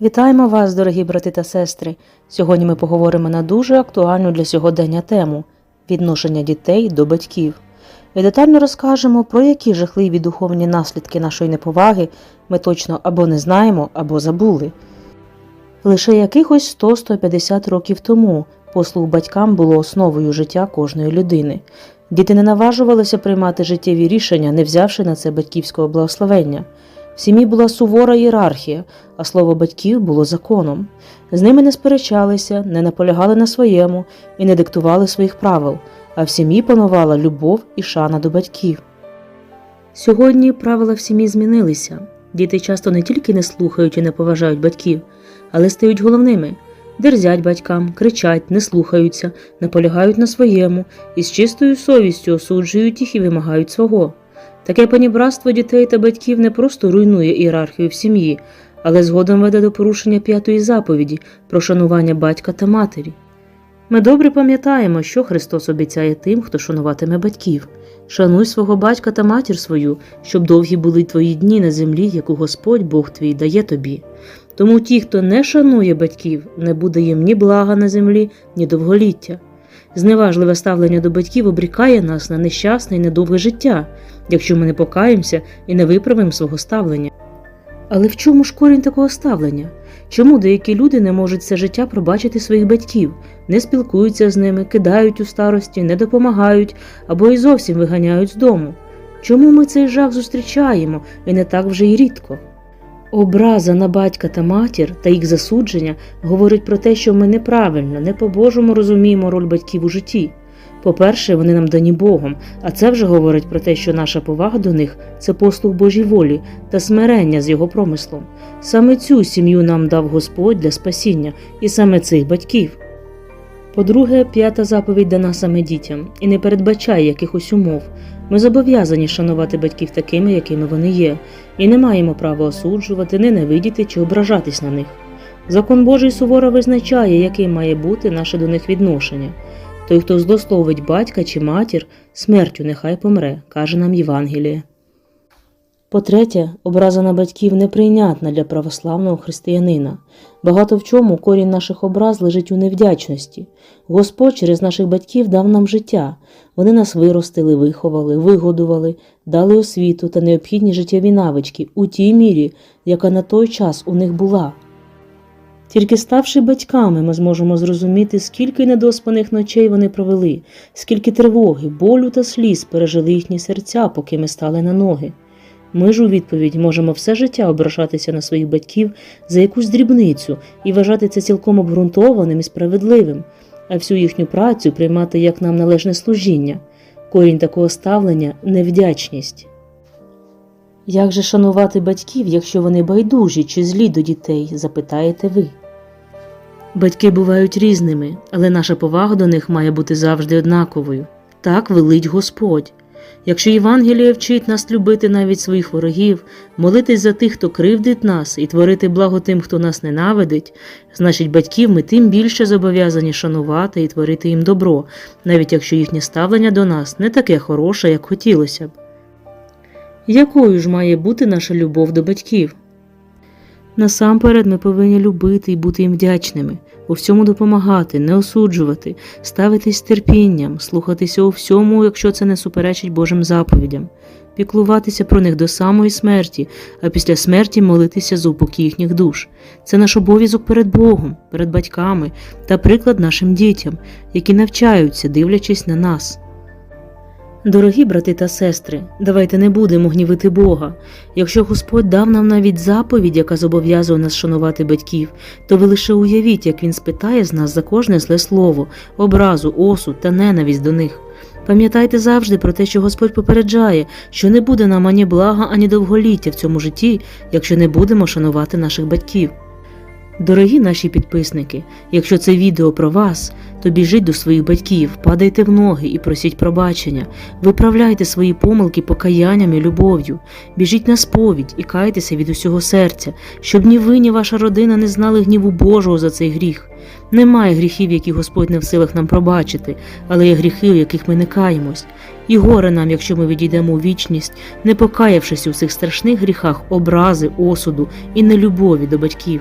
Вітаємо вас, дорогі брати та сестри. Сьогодні ми поговоримо на дуже актуальну для сьогодення тему відношення дітей до батьків. І детально розкажемо, про які жахливі духовні наслідки нашої неповаги ми точно або не знаємо, або забули. Лише якихось 100-150 років тому послуг батькам було основою життя кожної людини. Діти не наважувалися приймати життєві рішення, не взявши на це батьківського благословення. В сім'ї була сувора ієрархія, а слово батьків було законом. З ними не сперечалися, не наполягали на своєму і не диктували своїх правил, а в сім'ї панувала любов і шана до батьків. Сьогодні правила в сім'ї змінилися. Діти часто не тільки не слухають і не поважають батьків, але стають головними. Дерзять батькам, кричать, не слухаються, наполягають на своєму і з чистою совістю осуджують їх і вимагають свого. Таке панібратство дітей та батьків не просто руйнує ієрархію в сім'ї, але згодом веде до порушення п'ятої заповіді про шанування батька та матері. Ми добре пам'ятаємо, що Христос обіцяє тим, хто шануватиме батьків. Шануй свого батька та матір свою, щоб довгі були твої дні на землі, яку Господь Бог твій дає тобі. Тому ті, хто не шанує батьків, не буде їм ні блага на землі, ні довголіття. Зневажливе ставлення до батьків обрікає нас на нещасне і недовге життя, якщо ми не покаємося і не виправимо свого ставлення. Але в чому ж корінь такого ставлення? Чому деякі люди не можуть все життя пробачити своїх батьків, не спілкуються з ними, кидають у старості, не допомагають або і зовсім виганяють з дому? Чому ми цей жах зустрічаємо і не так вже й рідко? Образа на батька та матір та їх засудження говорить про те, що ми неправильно, не по-божому розуміємо роль батьків у житті. По-перше, вони нам дані Богом, а це вже говорить про те, що наша повага до них це послуг Божій волі та смирення з його промислом. Саме цю сім'ю нам дав Господь для спасіння, і саме цих батьків. По-друге, п'ята заповідь дана саме дітям і не передбачає якихось умов. Ми зобов'язані шанувати батьків такими, якими вони є, і не маємо права осуджувати, ненавидіти чи ображатись на них. Закон Божий суворо визначає, яким має бути наше до них відношення. Той, хто злословить батька чи матір, смертю нехай помре, каже нам Євангеліє. По-третє, образа на батьків неприйнятна для православного християнина. Багато в чому корінь наших образ лежить у невдячності. Господь через наших батьків дав нам життя. Вони нас виростили, виховали, вигодували, дали освіту та необхідні життєві навички у тій мірі, яка на той час у них була. Тільки ставши батьками, ми зможемо зрозуміти, скільки недоспаних ночей вони провели, скільки тривоги, болю та сліз пережили їхні серця, поки ми стали на ноги. Ми ж у відповідь можемо все життя ображатися на своїх батьків за якусь дрібницю і вважати це цілком обґрунтованим і справедливим, а всю їхню працю приймати як нам належне служіння. Корінь такого ставлення невдячність. Як же шанувати батьків, якщо вони байдужі чи злі до дітей, запитаєте ви. Батьки бувають різними, але наша повага до них має бути завжди однаковою. Так велить Господь. Якщо Євангеліє вчить нас любити навіть своїх ворогів, молитись за тих, хто кривдить нас, і творити благо тим, хто нас ненавидить, значить батьків ми тим більше зобов'язані шанувати і творити їм добро, навіть якщо їхнє ставлення до нас не таке хороше, як хотілося б. Якою ж має бути наша любов до батьків? Насамперед ми повинні любити і бути їм вдячними, у всьому допомагати, не осуджувати, ставитись терпінням, слухатися у всьому, якщо це не суперечить Божим заповідям, піклуватися про них до самої смерті, а після смерті молитися за упокій їхніх душ. Це наш обов'язок перед Богом, перед батьками та приклад нашим дітям, які навчаються, дивлячись на нас. Дорогі брати та сестри, давайте не будемо гнівити Бога. Якщо Господь дав нам навіть заповідь, яка зобов'язує нас шанувати батьків, то ви лише уявіть, як він спитає з нас за кожне зле слово, образу, осуд та ненависть до них. Пам'ятайте завжди про те, що Господь попереджає, що не буде нам ані блага, ані довголіття в цьому житті, якщо не будемо шанувати наших батьків. Дорогі наші підписники, якщо це відео про вас, то біжіть до своїх батьків, падайте в ноги і просіть пробачення, виправляйте свої помилки покаянням і любов'ю, біжіть на сповідь і кайтеся від усього серця, щоб ні ви, ні ваша родина не знали гніву Божого за цей гріх. Немає гріхів, які Господь не в силах нам пробачити, але є гріхи, у яких ми не каємось. І горе нам, якщо ми відійдемо у вічність, не покаявшись у цих страшних гріхах образи, осуду і нелюбові до батьків.